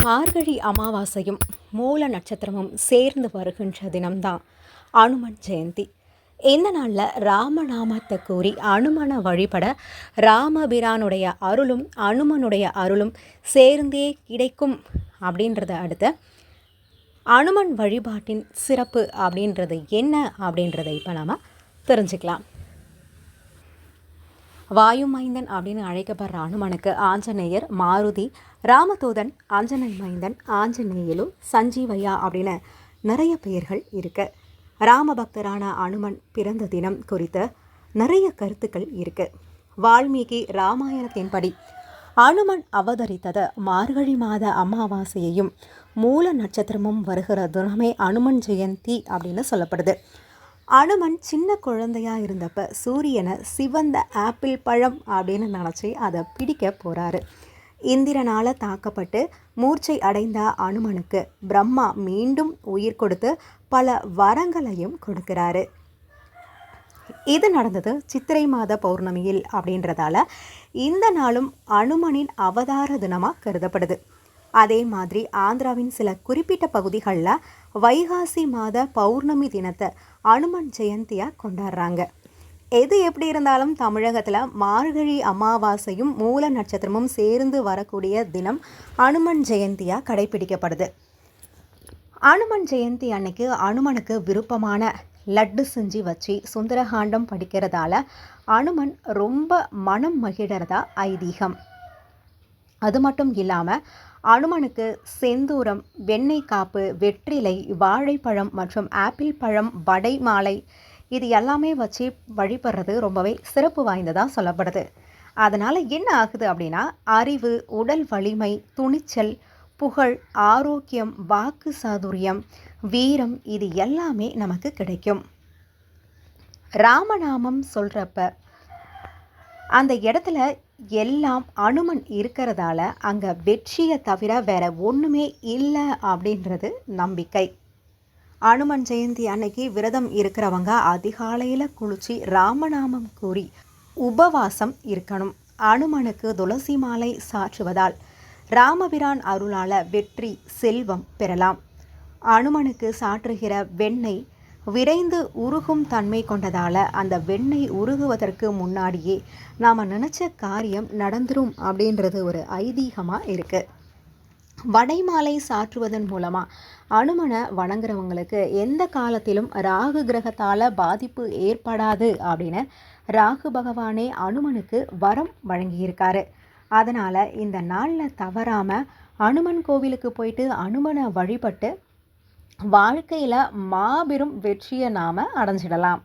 மார்கழி அமாவாசையும் மூல நட்சத்திரமும் சேர்ந்து வருகின்ற தினம்தான் அனுமன் ஜெயந்தி. இந்த நாளில் ராமநாமத்தை கூறி அனுமனை வழிபட ராமபிரானுடைய அருளும் அனுமனுடைய அருளும் சேர்ந்தே கிடைக்கும் அப்படின்றத அடுத்து அனுமன் வழிபாட்டின் சிறப்பு அப்படின்றது என்ன அப்படின்றத இப்போ நாம் தெரிஞ்சுக்கலாம். வாயுமைந்தன் அப்படின்னு அழைக்கப்படுற அனுமனுக்கு ஆஞ்சநேயர் மாருதி ராமதூதன் ஆஞ்சநேய மைந்தன் ஆஞ்சநேயலு சஞ்சீவையா அப்படின்னு நிறைய பெயர்கள் இருக்கு. ராமபக்தரான அனுமன் பிறந்த தினம் குறித்த நிறைய கருத்துக்கள் இருக்கு. வால்மீகி ராமாயணத்தின்படி அனுமன் அவதரித்தது மார்கழி மாத அமாவாசையையும் மூல நட்சத்திரமும் வருகிற தினமே அனுமன் ஜெயந்தி அப்படின்னு சொல்லப்படுது. அனுமன் சின்ன குழந்தையா இருந்தப்ப சூரியனை சிவந்த ஆப்பிள் பழம் அப்படின்னு நினச்சி அதை பிடிக்க போகிறாரு இந்திரனால் தாக்கப்பட்டு மூர்ச்சை அடைந்த அனுமனுக்கு பிரம்மா மீண்டும் உயிர் கொடுத்து பல வரங்களையும் கொடுக்கிறாரு. இது நடந்தது சித்திரை மாத பௌர்ணமியில் அப்படின்றதால இந்த நாளும் அனுமனின் அவதார தினமாக கருதப்படுது. அதே மாதிரி ஆந்திராவின் சில குறிப்பிட்ட பகுதிகளில் வைகாசி மாத பௌர்ணமி தினத்தை அனுமன் ஜெயந்தியாக கொண்டாடுறாங்க. எது எப்படி இருந்தாலும் தமிழகத்தில் மார்கழி அமாவாசையும் மூல நட்சத்திரமும் சேர்ந்து வரக்கூடிய தினம் அனுமன் ஜெயந்தியாக கடைபிடிக்கப்படுது. அனுமன் ஜெயந்தி அன்னைக்கு அனுமனுக்கு விருப்பமான லட்டு செஞ்சு வச்சு சுந்தரகாண்டம் படிக்கிறதால அனுமன் ரொம்ப மனம் மகிழறதா ஐதீகம். அது மட்டும் இல்லாமல் அனுமனுக்கு செந்தூரம் வெண்ணெய் காப்பு வெற்றிலை வாழைப்பழம் மற்றும் ஆப்பிள் பழம் வடை மாலை இது எல்லாமே வச்சு வழிபடுறது ரொம்பவே சிறப்பு வாய்ந்ததாக சொல்லப்படுது. அதனால் என்ன ஆகுது அப்படின்னா அறிவு உடல் வலிமை துணிச்சல் புகழ் ஆரோக்கியம் வாக்கு சாதுரியம் வீரம் இது எல்லாமே நமக்கு கிடைக்கும். ராமநாமம் சொல்கிறப்ப அந்த இடத்துல எல்லாம் அனுமன் இருக்கிறதால அங்கே வெற்றியை தவிர வேற ஒன்றுமே இல்லை அப்படின்றது நம்பிக்கை. அனுமன் ஜெயந்தி அன்னைக்கு விரதம் இருக்கிறவங்க அதிகாலையில் குளிச்சு ராமநாமம் கூறி உபவாசம் இருக்கணும். அனுமனுக்கு துளசி மாலை சாற்றுவதால் ராமபிரான் அருளால வெற்றி செல்வம் பெறலாம். அனுமனுக்கு சாற்றுகிற வெண்ணெய் விரைந்து உருகும் தன்மை கொண்டதால் அந்த வெண்ணெய் உருகுவதற்கு முன்னாடியே நாம் நினச்ச காரியம் நடந்துரும் அப்படின்றது ஒரு ஐதீகமாக இருக்குது வடைமாலை சாற்றுவதன் மூலமாக அனுமனை வணங்குறவங்களுக்கு எந்த காலத்திலும் ராகு கிரகத்தால் பாதிப்பு ஏற்படாது அப்படின்னு ராகு பகவானே அனுமனுக்கு வரம் வழங்கியிருக்காரு. அதனால் இந்த நாளில் தவறாமல் அனுமன் கோவிலுக்கு போயிட்டு அனுமனை வழிபட்டு வாழ்க்கையில் மாபெரும் வெற்றியை நாம் அடைஞ்சிடலாம்.